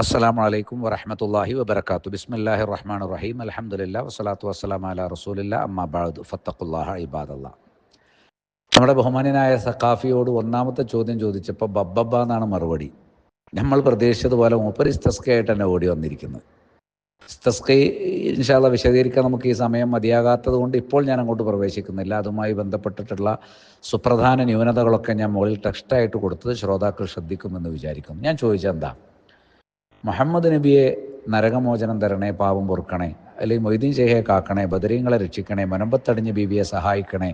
അസ്സലാമു വലൈക്കും വറഹമത്തല്ലാഹി വബർക്കാത്തു ബിസ്മില്ലാഹി റഹ്മാൻ റഹീം അലഹമുല്ല വസ്സലാത്തു വസ്സലാം അല റസൂലില്ല അമ്മാബാദ് ഫത്തഖുല്ലാഹ ഇബാദല്ല. നമ്മുടെ ബഹുമാനായ സഖാഫിയോട് ഒന്നാമത്തെ ചോദ്യം ചോദിച്ചപ്പോൾ ബബ്ബബ എന്നാണ് മറുപടി. നമ്മൾ പ്രതീക്ഷിച്ചതുപോലെ മൂപ്പർ ഇസ്തസ്കയായിട്ട് തന്നെ ഓടി വന്നിരിക്കുന്നത്. ഇസ്തസ്കൈ ഇൻഷാല്ല വിശദീകരിക്കാൻ നമുക്ക് ഈ സമയം മതിയാകാത്തത് കൊണ്ട് ഇപ്പോൾ ഞാൻ അങ്ങോട്ട് പ്രവേശിക്കുന്നില്ല. അതുമായി ബന്ധപ്പെട്ടിട്ടുള്ള സുപ്രധാന ന്യൂനതകളൊക്കെ ഞാൻ മുകളിൽ ടെക്സ്റ്റായിട്ട് കൊടുത്തത് ശ്രോതാക്കൾ ശ്രദ്ധിക്കുമെന്ന് വിചാരിക്കുന്നു. ഞാൻ ചോദിച്ചെന്താ മുഹമ്മദ് നബിയെ നരകമോചനം തരണേ പാവം പൊറുക്കണേ. അല്ലെങ്കിൽ മൊയ്തീൻ ഷെയ്ഹെ കാക്കണേ ബദരീങ്ങളെ രക്ഷിക്കണേ മനമ്പത്തടിഞ്ഞ ബീവിയെ സഹായിക്കണേ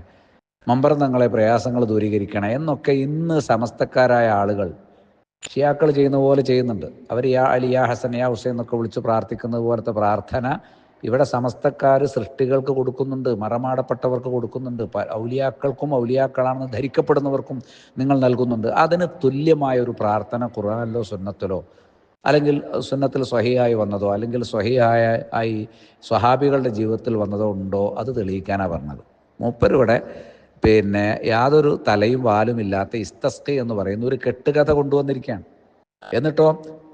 മമ്പറന്തങ്ങളെ പ്രയാസങ്ങൾ ദൂരീകരിക്കണേ എന്നൊക്കെ ഇന്ന് സമസ്തക്കാരായ ആളുകൾ ഷിയാക്കൾ ചെയ്യുന്ന പോലെ ചെയ്യുന്നുണ്ട്. അവർ യാ അലി യാ ഹസൻ യാ ഹുസൈൻ എന്നൊക്കെ വിളിച്ച് പ്രാർത്ഥിക്കുന്നത് പോലത്തെ പ്രാർത്ഥന ഇവിടെ സമസ്തക്കാർ സൃഷ്ടികൾക്ക് കൊടുക്കുന്നുണ്ട് മറമാടപ്പെട്ടവർക്ക് കൊടുക്കുന്നുണ്ട് ഔലിയാക്കൾക്കും ഔലിയാക്കളാണെന്ന് ധരിക്കപ്പെടുന്നവർക്കും നിങ്ങൾ നൽകുന്നുണ്ട്. അതിന് തുല്യമായ ഒരു പ്രാർത്ഥന ഖുർആനിലോ സുന്നത്തിലോ അല്ലെങ്കിൽ സുന്നത്തിൽ സ്വഹിയായി വന്നതോ അല്ലെങ്കിൽ സ്വഹിയായ ആയി സ്വഹാബികളുടെ ജീവിതത്തിൽ വന്നതോ ഉണ്ടോ അത് തെളിയിക്കാനാണ് പറഞ്ഞത്. മൂപ്പരിവിടെ പിന്നെ യാതൊരു തലയും വാലും ഇല്ലാത്ത ഇസ്തസ്കി എന്ന് പറയുന്ന ഒരു കെട്ടുകഥ കൊണ്ടുവന്നിരിക്കുകയാണ്. എന്നിട്ടോ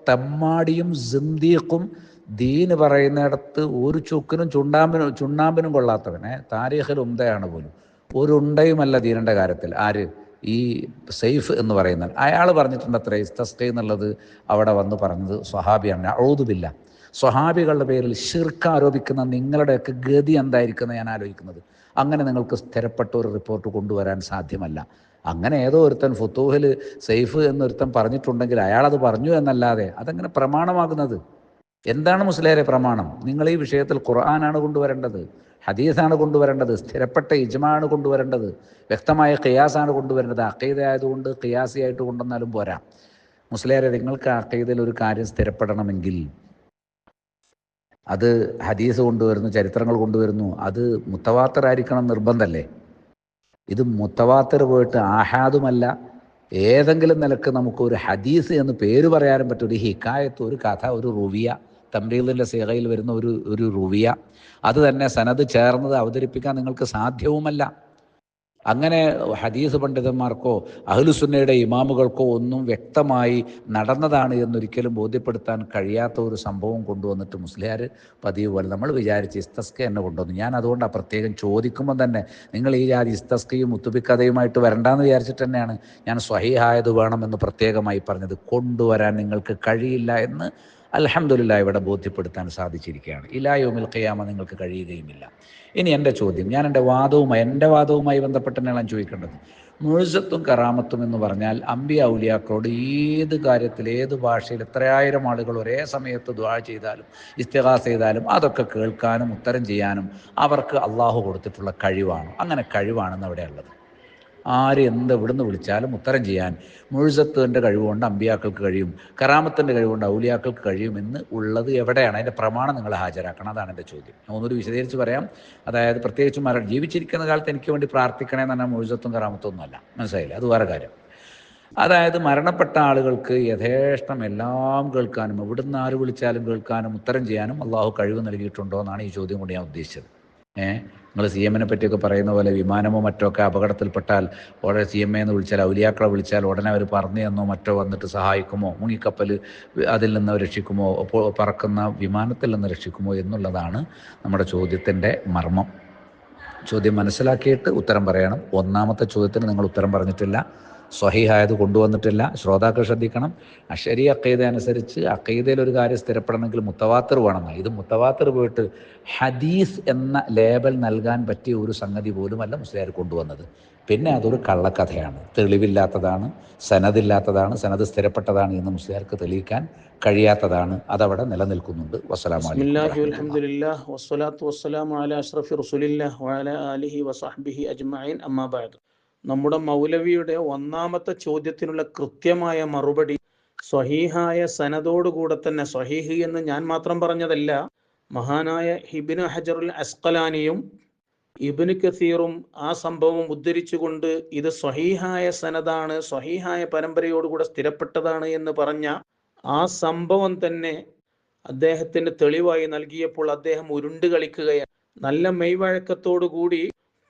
തെമ്മാടിയും സിന്ദീഖും ദീന് പറയുന്നിടത്ത് ഒരു ചുക്കിനും ചുണ്ടാമ്പിനും ചുണ്ണാമ്പിനും കൊള്ളാത്തവനെ താരീഖിൽ ഉന്തയാണ് പോലും. ഒരു ഉണ്ടയുമല്ല ദീനന്റെ കാര്യത്തിൽ. ആര്? ഈ സെയ്ഫ് എന്ന് പറയുന്ന അയാൾ പറഞ്ഞിട്ടുണ്ട് അത്ര ഇസ്തസ്കൈ എന്നുള്ളത് അവിടെ വന്ന് പറഞ്ഞത് സ്വഹാബിയാണ്. ഔതുബില്ല സ്വഹാബികളുടെ പേരിൽ ഷിർക്ക് ആരോപിക്കുന്ന നിങ്ങളുടെയൊക്കെ ഗതി എന്തായിരിക്കും ഞാൻ ആലോചിക്കുന്നത്. അങ്ങനെ നിങ്ങൾക്ക് സ്ഥിരപ്പെട്ട ഒരു റിപ്പോർട്ട് കൊണ്ടുവരാൻ സാധ്യമല്ല. അങ്ങനെ ഏതോ ഒരുത്തൻ ഫുത്തൂഹിൽ സെയ്ഫ് എന്നൊരുത്തൻ പറഞ്ഞിട്ടുണ്ടെങ്കിൽ അയാൾ അത് പറഞ്ഞു എന്നല്ലാതെ അതെങ്ങനെ പ്രമാണമാകുന്നത്. എന്താണ് മുസ്ലിയാരെ പ്രമാണം? നിങ്ങൾ ഈ വിഷയത്തിൽ ഖുർആനാണ് കൊണ്ടുവരേണ്ടത്. ഹദീസാണ് കൊണ്ടുവരേണ്ടത് സ്ഥിരപ്പെട്ട ഇജ്മാണ് കൊണ്ടുവരേണ്ടത് വ്യക്തമായ ഖിയാസാണ് കൊണ്ടുവരേണ്ടത്. അക്കീദ ആയതുകൊണ്ട് ഖിയാസിയായിട്ട് കൊണ്ടുവന്നാലും പോരാ. മുസ്ലിയാരെ നിങ്ങൾക്ക് അക്കൈതയിൽ ഒരു കാര്യം സ്ഥിരപ്പെടണമെങ്കിൽ അത് ഹദീസ് കൊണ്ടുവരുന്നു ചരിത്രങ്ങൾ കൊണ്ടുവരുന്നു അത് മുത്തവാത്തറായിരിക്കണം നിർബന്ധമല്ലേ ഇത് മുത്തവാത്തർ പോയിട്ട് ആഹാദുമല്ല ഏതെങ്കിലും നിലയ്ക്ക് നമുക്ക് ഒരു ഹദീസ് എന്ന് പേര് പറയാനും പറ്റും ഒരു ഹിക്കായത്ത് ഒരു കഥ ഒരു റുവിയ തമ്രീലിന്റെ സേകയിൽ വരുന്ന ഒരു ഒരു റുവിയ. അത് തന്നെ സനത് ചേർന്നത് അവതരിപ്പിക്കാൻ നിങ്ങൾക്ക് സാധ്യവുമല്ല. അങ്ങനെ ഹദീസ് പണ്ഡിതന്മാർക്കോ അഹ്ലുസുന്നയുടെ ഇമാമുകൾക്കോ ഒന്നും വ്യക്തമായി നടന്നതാണ് എന്നൊരിക്കലും ബോധ്യപ്പെടുത്താൻ കഴിയാത്ത ഒരു സംഭവം കൊണ്ടുവന്നിട്ട് മുസ്ലിയാർ പതിവ് പോലെ നമ്മൾ വിചാരിച്ച് ഇസ്തസ്ക എന്നെ കൊണ്ടുവന്നു. ഞാൻ അതുകൊണ്ട് ആ പ്രത്യേകം ചോദിക്കുമ്പോൾ തന്നെ നിങ്ങൾ ഈ ജാതി ഇസ്തസ്കയും മുത്തുബിക്കഥയുമായിട്ട് വരണ്ടെന്ന് വിചാരിച്ചിട്ട് തന്നെയാണ് ഞാൻ സ്വഹീഹായത് വേണമെന്ന് പ്രത്യേകമായി പറഞ്ഞത്. കൊണ്ടുവരാൻ നിങ്ങൾക്ക് കഴിയില്ല എന്ന് അൽഹംദുലില്ലാ ഇവിടെ ബോധ്യപ്പെടുത്താൻ സാധിച്ചിരിക്കുകയാണ്. ഇലായോമിൽ ഖിയാമ നിങ്ങൾക്ക് കഴിയുകയുമില്ല. ഇനി എന്റെ ചോദ്യം ഞാൻ എന്റെ വാദവുമായി എന്റെ വാദവുമായി ബന്ധപ്പെട്ട് തന്നെയാണ് ഞാൻ ചോദിക്കേണ്ടത്. മുഴുസത്തും കറാമത്തും എന്ന് പറഞ്ഞാൽ അമ്പി ഔലിയാക്കളോട് ഏത് കാര്യത്തിൽ ഏത് ഭാഷയിൽ എത്രയായിരം ആളുകൾ ഒരേ സമയത്ത് ദ്വാ ചെയ്താലും ഇസ്തിഹാസ് ചെയ്താലും അതൊക്കെ കേൾക്കാനും ഉത്തരം ചെയ്യാനും അവർക്ക് അള്ളാഹു കൊടുത്തിട്ടുള്ള കഴിവാണ്. അങ്ങനെ കഴിവാണെന്ന് അവിടെ ഉള്ളത് ആര് എന്ത് എവിടുന്ന് വിളിച്ചാലും ഉത്തരം ചെയ്യാൻ മുഴുസത്തിന്റെ കഴിവുകൊണ്ട് അമ്പിയാക്കൾക്ക് കഴിയും കറാമത്തിന്റെ കഴിവുകൊണ്ട് ഔലിയാക്കൾക്ക് കഴിയുമെന്ന് ഉള്ളത് എവിടെയാണ്? അതിന്റെ പ്രമാണം നിങ്ങൾ ഹാജരാക്കണം. അതാണ് എന്റെ ചോദ്യം. ഒന്നുകൂടി വിശദീകരിച്ച് പറയാം. അതായത് പ്രത്യേകിച്ച് മരണം ജീവിച്ചിരിക്കുന്ന കാലത്ത് എനിക്ക് വേണ്ടി പ്രാർത്ഥിക്കണേ എന്ന് പറഞ്ഞാൽ മുഴുസത്തും കറാമത്തും ഒന്നുമല്ല മനസ്സിലായില്ല? അത് വേറെ കാര്യം. അതായത് മരണപ്പെട്ട ആളുകൾക്ക് യഥേഷ്ടം എല്ലാം കേൾക്കാനും എവിടുന്ന് ആര് വിളിച്ചാലും കേൾക്കാനും ഉത്തരം ചെയ്യാനും അള്ളാഹു കഴിവ് നൽകിയിട്ടുണ്ടോ എന്നാണ് ഈ ചോദ്യം കൊണ്ട് ഞാൻ ഉദ്ദേശിച്ചത്. ഏഹ് നിങ്ങൾ സി എമ്മിനെ പറ്റിയൊക്കെ പറയുന്ന പോലെ വിമാനമോ മറ്റോ ഒക്കെ അപകടത്തിൽപ്പെട്ടാൽ ഉടനെ സി എം എന്ന് വിളിച്ചാൽ ഔലിയാക്കളെ വിളിച്ചാൽ ഉടനെ അവർ പറഞ്ഞു തന്നോ മറ്റോ വന്നിട്ട് സഹായിക്കുമോ? മുങ്ങിക്കപ്പൽ അതിൽ നിന്ന് രക്ഷിക്കുമോ? പറക്കുന്ന വിമാനത്തിൽ നിന്ന് രക്ഷിക്കുമോ എന്നുള്ളതാണ് നമ്മുടെ ചോദ്യത്തിന്റെ മർമ്മം. ചോദ്യം മനസ്സിലാക്കിയിട്ട് ഉത്തരം പറയണം. ഒന്നാമത്തെ ചോദ്യത്തിന് നിങ്ങൾ ഉത്തരം പറഞ്ഞിട്ടില്ല. സ്വഹീഹായത് കൊണ്ടുവന്നിട്ടില്ല. ശ്രോതാക്കൾ ശ്രദ്ധിക്കണം. അഷരി അക്കൈത അനുസരിച്ച് അക്കൈതയിൽ ഒരു കാര്യം സ്ഥിരപ്പെടണമെങ്കിൽ മുത്തവാത്തർ വേണമെന്ന് ഇത് മുത്തവാത്തർ പോയിട്ട് ഹദീസ് എന്ന ലേബൽ നൽകാൻ പറ്റിയ ഒരു സംഗതി പോലുമല്ല മുസ്ലിയാർ കൊണ്ടുവന്നത്. പിന്നെ അതൊരു കള്ളക്കഥയാണ്. തെളിവില്ലാത്തതാണ് സനദില്ലാത്തതാണ് സനദ് സ്ഥിരപ്പെട്ടതാണ് എന്ന് മുസ്ലിയാർക്ക് തെളിയിക്കാൻ കഴിയാത്തതാണ്. അതവിടെ നിലനിൽക്കുന്നുണ്ട്. വസ്സലാമു അലാ അഷ്റഫി റസൂലില്ലാഹ് വഅലാ ആലിഹി വസഹ്ബിഹി അജ്മഈൻ. അമ്മാ ബഅദ്. നമ്മുടെ മൗലവിയുടെ ഒന്നാമത്തെ ചോദ്യത്തിനുള്ള കൃത്യമായ മറുപടി സ്വഹീഹായ സനദോടുകൂടെ തന്നെ സ്വഹീഹി എന്ന് ഞാൻ മാത്രം പറഞ്ഞതല്ല മഹാനായ ഹിബിന് ഹജറുൽ അസ്കലാനിയും ഇബിന് കസീറും ആ സംഭവം ഉദ്ധരിച്ചുകൊണ്ട് ഇത് സ്വഹീഹായ സനദാണ് സ്വഹീഹായ പരമ്പരയോടുകൂടെ സ്ഥിരപ്പെട്ടതാണ് എന്ന് പറഞ്ഞ ആ സംഭവം തന്നെ അദ്ദേഹത്തിന് തെളിവായി നൽകിയപ്പോൾ അദ്ദേഹം ഉരുണ്ട് കളിക്കുകയാണ്. നല്ല മെയ്വഴക്കത്തോടു കൂടി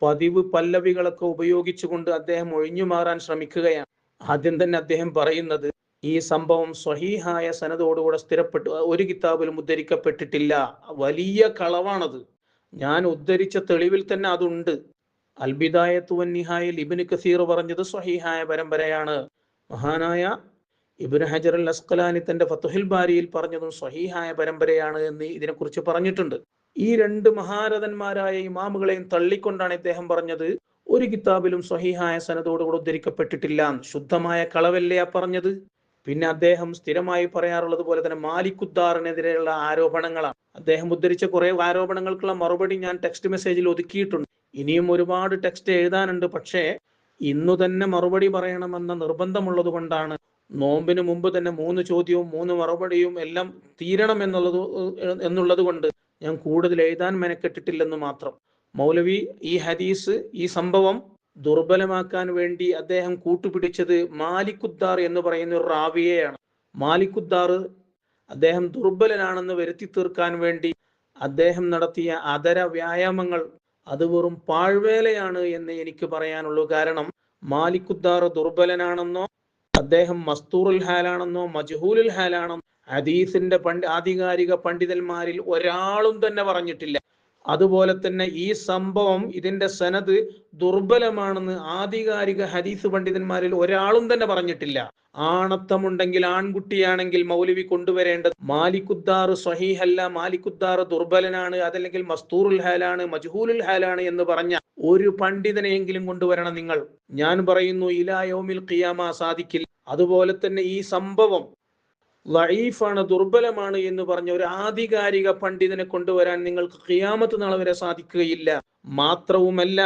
പതിവ് പല്ലവികളൊക്കെ ഉപയോഗിച്ചുകൊണ്ട് അദ്ദേഹം ഒഴിഞ്ഞു മാറാൻ ശ്രമിക്കുകയാണ്. ആദ്യം തന്നെ അദ്ദേഹം പറയുന്നത് ഈ സംഭവം സ്വഹീഹായ സനതോടുകൂടെ സ്ഥിരപ്പെട്ടു ഒരു കിതാബിലും ഉദ്ധരിക്കപ്പെട്ടിട്ടില്ല. വലിയ കളവാണത്. ഞാൻ ഉദ്ധരിച്ച തെളിവിൽ തന്നെ അതുണ്ട്. അൽബിദായത്തു വന്നിഹായ ഇബിന് കസീർ പറഞ്ഞത് സ്വഹീഹായ പരമ്പരയാണ്. മഹാനായ ഇബിന് ഹജർ അൽ അസ്കലാനി തന്റെ ഫത്തുഹിൽ ബാരിയിൽ പറഞ്ഞതും സ്വഹീഹായ പരമ്പരയാണ് എന്ന് ഇതിനെക്കുറിച്ച് പറഞ്ഞിട്ടുണ്ട്. ഈ രണ്ട് മഹാരഥന്മാരായ ഇമാമുകളെയും തള്ളിക്കൊണ്ടാണ് ഇദ്ദേഹം പറഞ്ഞത്. ഒരു കിതാബിലും സ്വഹീഹായ സനതോടുകൂടെ ഉദ്ധരിക്കപ്പെട്ടിട്ടില്ല. ശുദ്ധമായ കളവല്ലേ ആ പറഞ്ഞത്? പിന്നെ അദ്ദേഹം സ്ഥിരമായി പറയാറുള്ളത് പോലെ തന്നെ മാലിക്കുദ്ദാറിനെതിരെയുള്ള ആരോപണങ്ങളാണ്. അദ്ദേഹം ഉദ്ധരിച്ച കുറെ ആരോപണങ്ങൾക്കുള്ള മറുപടി ഞാൻ ടെക്സ്റ്റ് മെസ്സേജിൽ ഒതുക്കിയിട്ടുണ്ട്. ഇനിയും ഒരുപാട് ടെക്സ്റ്റ് എഴുതാനുണ്ട്. പക്ഷേ ഇന്നു തന്നെ മറുപടി പറയണമെന്ന നിർബന്ധമുള്ളത് കൊണ്ടാണ് നോമ്പിന് മുമ്പ് തന്നെ മൂന്ന് ചോദ്യവും മൂന്ന് മറുപടിയും എല്ലാം തീരണം എന്നുള്ളത് എന്നുള്ളത് കൊണ്ട് ഞാൻ കൂടുതൽ എഴുതാൻ മെനക്കെട്ടിട്ടില്ലെന്ന് മാത്രം. മൗലവി ഈ ഹദീസ് ഈ സംഭവം ദുർബലമാക്കാൻ വേണ്ടി അദ്ദേഹം കൂട്ടുപിടിച്ചത് മാലിക്കുദ്ദാർ എന്ന് പറയുന്ന ഒരു റാവിയെയാണ്. മാലിക്കുദ്ദാർ അദ്ദേഹം ദുർബലനാണെന്ന് വരുത്തി തീർക്കാൻ വേണ്ടി അദ്ദേഹം നടത്തിയ അതര വ്യായാമങ്ങൾ അത് വെറും പാഴ്വേലയാണ് എന്ന് എനിക്ക് പറയാനുള്ളൂ. കാരണം മാലിക്കുദ്ദാർ ദുർബലനാണെന്നോ അദ്ദേഹം മസ്തൂറുൽ ഹാലാണെന്നോ മജ്ഹൂലുൽ ഹാലാണെന്നോ ഹദീസിന്റെ പണ്ഡി ആധികാരിക പണ്ഡിതന്മാരിൽ ഒരാളും തന്നെ പറഞ്ഞിട്ടില്ല. അതുപോലെ തന്നെ ഈ സംഭവം ഇതിന്റെ സനത് ദുർബലമാണെന്ന് ആധികാരിക ഹദീസ് പണ്ഡിതന്മാരിൽ ഒരാളും തന്നെ പറഞ്ഞിട്ടില്ല. ആണത്തമുണ്ടെങ്കിൽ ആൺകുട്ടിയാണെങ്കിൽ മൗലവി കൊണ്ടുവരേണ്ടത് മാലിക്കുദ്ദാർ സഹീഹല്ല മാലിക്കുദ്ദാർ ദുർബലനാണ് അതല്ലെങ്കിൽ മസ്തൂറുൽ ഹാലാണ് മജ്ഹൂലുൽ ഹാലാണ് എന്ന് പറഞ്ഞ ഒരു പണ്ഡിതനെയെങ്കിലും കൊണ്ടുവരണം നിങ്ങൾ. ഞാൻ പറയുന്നു ഇലായോമിൽ ഖിയാമ സാധിക്കില്ല. അതുപോലെ തന്നെ ഈ സംഭവം ലൈഫാണ് ദുർബലമാണ് എന്ന് പറഞ്ഞ ഒരു ആധികാരിക പണ്ഡിതനെ കൊണ്ടുവരാൻ നിങ്ങൾക്ക് ഖിയാമത്ത് നാളെ വരെ സാധിക്കുകയില്ല. മാത്രവുമല്ല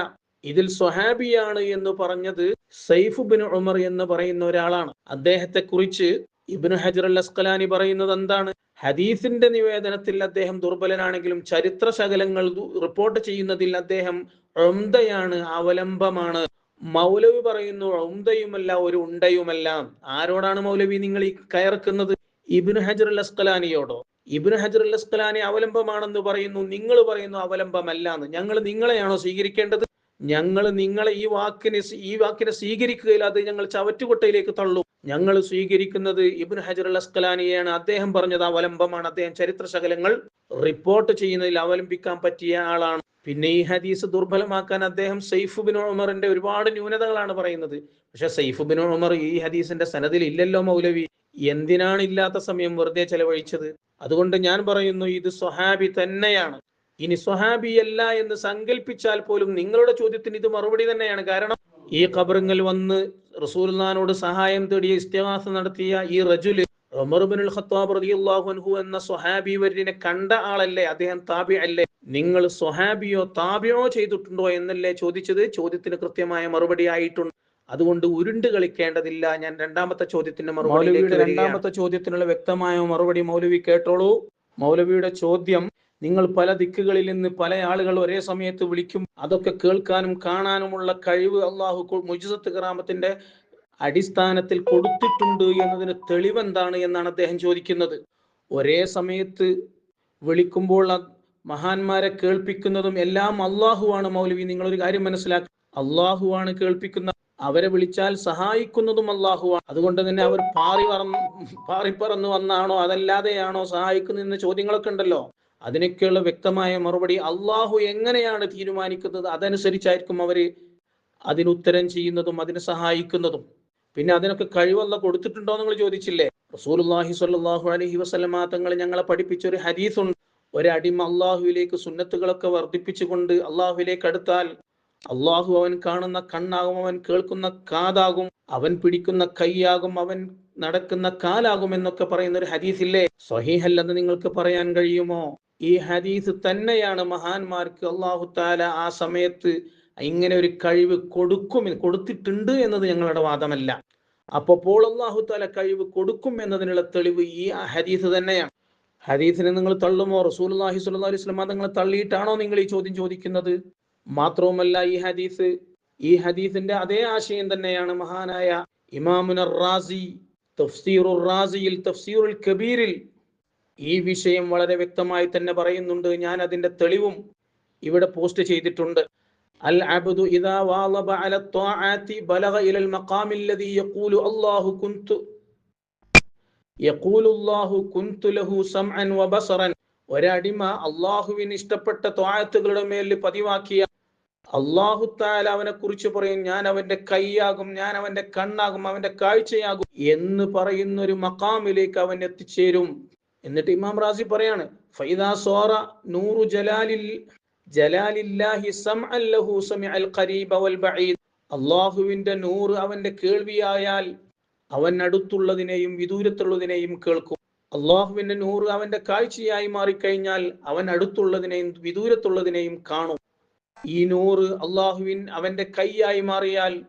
ഇതിൽ സ്വഹാബിയാണ് എന്ന് പറഞ്ഞത് സൈഫ് ബിൻ ഉമർ എന്ന് പറയുന്ന ഒരാളാണ്. അദ്ദേഹത്തെ കുറിച്ച് ഇബിന് ഹജർ അൽ അസ്കലാനി പറയുന്നത് എന്താണ്? ഹദീസിന്റെ നിവേദനത്തിൽ അദ്ദേഹം ദുർബലനാണെങ്കിലും ചരിത്ര ശകലങ്ങൾ റിപ്പോർട്ട് ചെയ്യുന്നതിൽ അദ്ദേഹം ഉംദയാണ് അവലംബമാണ്. മൗലവി പറയുന്നു ഉംദയുമല്ല ഒരു ഉണ്ടയുമല്ല. ആരോടാണ് മൗലവി നിങ്ങൾ ഈ കയർക്കുന്നത് ഇബിന് ഹജർ അസ്കലാനിയോടോ ഇബിന് ഹജർ അസ്കലാനി അവലംബമാണെന്ന് പറയുന്നു നിങ്ങൾ പറയുന്നു അവലംബമല്ല എന്ന് ഞങ്ങൾ നിങ്ങളെയാണോ സ്വീകരിക്കേണ്ടത്? ഞങ്ങൾ നിങ്ങളെ ഈ വാക്കിനെ ഈ വാക്കിനെ സ്വീകരിക്കുകയില്ല അത് ഞങ്ങൾ ചവറ്റുകൊട്ടയിലേക്ക് തള്ളും. ഞങ്ങൾ സ്വീകരിക്കുന്നത് ഇബിൻ ഹജർ അസ്കലാനിയാണ് അദ്ദേഹം പറഞ്ഞത് അവലംബമാണ്. അദ്ദേഹം ചരിത്ര ശകലങ്ങൾ റിപ്പോർട്ട് ചെയ്യുന്നതിൽ അവലംബിക്കാൻ പറ്റിയ ആളാണ്. പിന്നെ ഈ ഹദീസ് ദുർബലമാക്കാൻ അദ്ദേഹം സൈഫ് ബിൻ ഉമറിന്റെ ഒരുപാട് ന്യൂനതകളാണ് പറയുന്നത്. പക്ഷെ സൈഫ് ബിൻ ഉമർ ഈ ഹദീസിന്റെ സനദിൽ ഇല്ലല്ലോ മൗലവി. എന്തിനാണ് ഇല്ലാത്ത സമയം വെറുതെ ചെലവഴിച്ചത്? അതുകൊണ്ട് ഞാൻ പറയുന്നു ഇത് സ്വഹാബി തന്നെയാണ്. ഇനി സ്വഹാബിയല്ല എന്ന് സങ്കല്പിച്ചാൽ പോലും നിങ്ങളുടെ ചോദ്യത്തിന് ഇത് മറുപടി തന്നെയാണ്. കാരണം ഈ ഖബറുങ്ങൾ വന്ന് റസൂൽനാനോട് സഹായം തേടിയ ഇസ്തിഹാസ നടത്തിയ ഈ റജുൽ ഖത്താബ് റളിയല്ലാഹു അൻഹു എന്ന സ്വഹാബി കണ്ട ആളല്ലേ? അദ്ദേഹം താബി അല്ലേ? നിങ്ങൾ സ്വഹാബിയോ താബിയോ ചെയ്തിട്ടുണ്ടോ എന്നല്ലേ ചോദിച്ചത്? ചോദ്യത്തിന് കൃത്യമായ മറുപടി ആയിട്ടുണ്ട്. അതുകൊണ്ട് ഉരുണ്ട് കളിക്കേണ്ടതില്ല. ഞാൻ രണ്ടാമത്തെ ചോദ്യത്തിന്റെ മറുപടി രണ്ടാമത്തെ ചോദ്യത്തിനുള്ള വ്യക്തമായ മറുപടി മൗലവി കേട്ടോളൂ. മൗലവിയുടെ ചോദ്യം നിങ്ങൾ പല ദിക്കുകളിൽ നിന്ന് പല ആളുകൾ ഒരേ സമയത്ത് വിളിക്കും? അതൊക്കെ കേൾക്കാനും കാണാനുമുള്ള കഴിവ് അള്ളാഹു മുജിസത്ത് ഗ്രാമത്തിന്റെ അടിസ്ഥാനത്തിൽ കൊടുത്തിട്ടുണ്ട് എന്നതിന് തെളിവെന്താണ് എന്നാണ് അദ്ദേഹം ചോദിക്കുന്നത്. ഒരേ സമയത്ത് വിളിക്കുമ്പോൾ മഹാന്മാരെ കേൾപ്പിക്കുന്നതും എല്ലാം അള്ളാഹുവാണ് മൗലവി. നിങ്ങളൊരു കാര്യം മനസ്സിലാക്കുക അള്ളാഹുവാണ് കേൾപ്പിക്കുന്ന അവരെ വിളിച്ചാൽ സഹായിക്കുന്നതും അള്ളാഹുവാണ് അതുകൊണ്ട് തന്നെ അവർ പാറി പറന്ന് പാറിപ്പറന്ന് വന്നാണോ അതല്ലാതെയാണോ സഹായിക്കുന്നതെന്ന ചോദ്യങ്ങളൊക്കെ ഉണ്ടല്ലോ. അതിനൊക്കെയുള്ള വ്യക്തമായ മറുപടി അള്ളാഹു എങ്ങനെയാണ് തീരുമാനിക്കുന്നത്? അതനുസരിച്ചായിരിക്കും അവർ അതിനുത്തരം ചെയ്യുന്നതും അതിനെ സഹായിക്കുന്നതും. പിന്നെ അതിനൊക്കെ കഴിവല്ല കൊടുത്തിട്ടുണ്ടോ നിങ്ങൾ ചോദിച്ചില്ലേ? റസൂലുള്ളാഹി സ്വല്ലല്ലാഹു അലൈഹി വസല്ലമ തങ്ങൾ ഞങ്ങളെ പഠിപ്പിച്ച ഒരു ഹരീസുണ്ട് ഒരടിമ അള്ളാഹുവിലേക്ക് സുന്നത്തുകളൊക്കെ വർദ്ധിപ്പിച്ചുകൊണ്ട് അള്ളാഹുവിലേക്ക് അടുത്താൽ അള്ളാഹു അവൻ കാണുന്ന കണ്ണാകും അവൻ കേൾക്കുന്ന കാതാകും അവൻ പിടിക്കുന്ന കൈയാകും അവൻ നടക്കുന്ന കാലാകും എന്നൊക്കെ പറയുന്ന ഒരു ഹദീസ് ഇല്ലേ സ്വഹീഹല്ലെന്ന് നിങ്ങൾക്ക് പറയാൻ കഴിയുമോ? ഈ ഹദീസ് തന്നെയാണ് മഹാന്മാർക്ക് അള്ളാഹു താല ആ സമയത്ത് ഇങ്ങനെ ഒരു കഴിവ് കൊടുക്കും കൊടുത്തിട്ടുണ്ട് എന്നത് ഞങ്ങളുടെ വാദമല്ല. അപ്പോൾ അള്ളാഹു താല കഴിവ് കൊടുക്കും എന്നതിനുള്ള തെളിവ് ഈ ഹദീസ് തന്നെയാണ്. ഹദീസിനെ നിങ്ങൾ തള്ളുമോ? റസൂൽ അള്ളാഹി സ്വല്ലാ അലൈഹി സ്വലം തങ്ങളെ തള്ളിയിട്ടാണോ നിങ്ങൾ ഈ ചോദ്യം ചോദിക്കുന്നത്? മാത്രവുമല്ല ഈ ഹദീസ്. ഈ ഹദീസിന്റെ അതേ ആശയം തന്നെയാണ് മഹാനായ ഇമാമുൻ റാസി തഫ്സീറുർ റാസിയിൽ തഫ്സീറുൽ കബീറിൽ ഈ വിഷയം വളരെ വ്യക്തമായി തന്നെ പറയുന്നുണ്ട്. ഞാൻ അതിന്റെ തെളിവും ഇവിടെ പോസ്റ്റ് ചെയ്തിട്ടുണ്ട്. അൽ അബ്ദു ഇദാ വാളബ അല ത്വാഅതി ബലഗ ഇലൽ മഖാമി അല്ലദി യഖൂലു അല്ലാഹു കുന്തു യഖൂലു അല്ലാഹു കുൻതു ലഹു സംഅൻ വബസറൻ ഒരടിമ അള്ളാഹുവിന് ഇഷ്ടപ്പെട്ട ത്വാഴത്തുകളുടെ മേൽ പതിവാക്കിയ അള്ളാഹു താല അവനെ കുറിച്ച് പറയും ഞാൻ അവന്റെ കൈയാകും ഞാൻ അവന്റെ കണ്ണാകും അവന്റെ കാഴ്ചയാകും എന്ന് പറയുന്ന ഒരു മക്കാമിലേക്ക് അവൻ എത്തിച്ചേരും. എന്നിട്ട് ഇമാം റാസി പറയാണ് ഫൈദാ സോറ നൂറു ജലാലിൽ ജലാലില്ലാഹി സംഅല്ലഹു ഖരീബ വൽ ബഈദ്. അള്ളാഹുവിന്റെ നൂറ് അവന്റെ കേൾവിയായാൽ അവൻ അടുത്തുള്ളതിനെയും വിദൂരത്തുള്ളതിനെയും കേൾക്കും. അള്ളാഹുവിന്റെ നൂറ് അവന്റെ കാഴ്ചയായി മാറിക്കഴിഞ്ഞാൽ അവൻ അടുത്തുള്ളതിനെയും വിദൂരത്തുള്ളതിനെയും കാണും. ഈ നൂറ് അള്ളാഹുവിൻ അവന്റെ കൈയായി മാറിയാൽ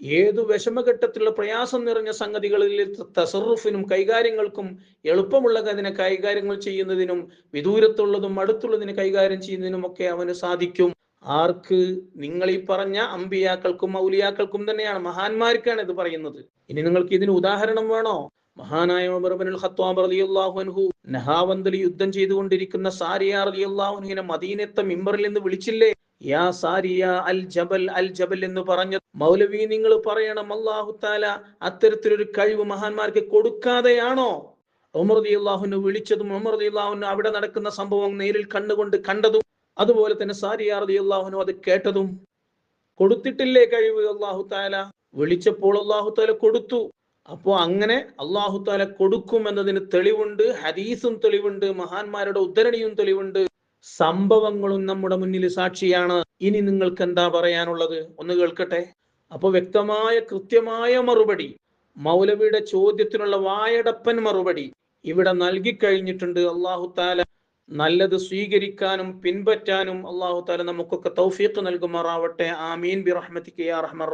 ഏതു വിഷമഘട്ടത്തിലുള്ള പ്രയാസം നിറഞ്ഞ സംഗതികളിൽ തസറുഫിനും കൈകാര്യങ്ങൾക്കും എളുപ്പമുള്ള അതിനെ കൈകാര്യങ്ങൾ ചെയ്യുന്നതിനും വിദൂരത്തുള്ളതും അടുത്തുള്ളതിനെ കൈകാര്യം ചെയ്യുന്നതിനും ഒക്കെ അവന് സാധിക്കും. ആർക്ക് നിങ്ങൾ ഈ പറഞ്ഞ അമ്പിയാക്കൾക്കും മൗലിയാക്കൾക്കും തന്നെയാണ് മഹാന്മാർക്കാണ് ഇത് പറയുന്നത്. ഇനി നിങ്ങൾക്ക് ഇതിന് ഉദാഹരണം വേണോ? മഹാനായ ഉമർ ഇബ്നുൽ ഖത്താബ് റളിയല്ലാഹു അൻഹു നഹാവന്തൽ യുദ്ധം ചെയ്തുകൊണ്ടിരിക്കുന്ന സാരിയ റളിയല്ലാഹു അൻഹുവിനെ മദീനത്തെ മിമ്പറിൽ നിന്ന് വിളിച്ചില്ലേ? യാ സാരിയ അൽ ജബൽ അൽ ജബൽ എന്ന് പറഞ്ഞു മൗലവി നിങ്ങൾ പറയണം അല്ലാഹു താല അത്തരത്തിലൊരു കഴിവ് മഹാന്മാർക്ക് കൊടുക്കാതെയാണോ? ഉമർ റളിയല്ലാഹുവിനെ വിളിച്ചതും ഉമർ റളിയല്ലാഹുവിന് അവിടെ നടക്കുന്ന സംഭവം നേരിൽ കണ്ടുകൊണ്ട് കണ്ടതും അതുപോലെ തന്നെ സാരിയ റളിയല്ലാഹുവിനും അത് കേട്ടതും കൊടുത്തിട്ടില്ലേ കഴിവ്? അള്ളാഹു താല വിളിച്ചപ്പോൾ അള്ളാഹു താല കൊടുത്തു. അപ്പോ അങ്ങനെ അള്ളാഹു താല കൊടുക്കും എന്നതിന് തെളിവുണ്ട് ഹദീസും തെളിവുണ്ട് മഹാന്മാരുടെ ഉദ്ധരണിയും തെളിവുണ്ട്. സംഭവങ്ങളും നമ്മുടെ മുന്നിൽ സാക്ഷിയാണ്. ഇനി നിങ്ങൾക്ക് എന്താ പറയാനുള്ളത്? ഒന്ന് കേൾക്കട്ടെ. അപ്പൊ വ്യക്തമായ കൃത്യമായ മറുപടി മൗലവിയുടെ ചോദ്യത്തിനുള്ള വായടപ്പൻ മറുപടി ഇവിടെ നൽകി കഴിഞ്ഞിട്ടുണ്ട് അള്ളാഹു താല നല്ലത് സ്വീകരിക്കാനും പിൻപറ്റാനും അള്ളാഹു താല നമുക്കൊക്കെ തൗഫീഖ് നൽകുമാറാവട്ടെ. ആമീൻ. ബിറഹ്മത്തിക്ക് യാ റഹ്മർ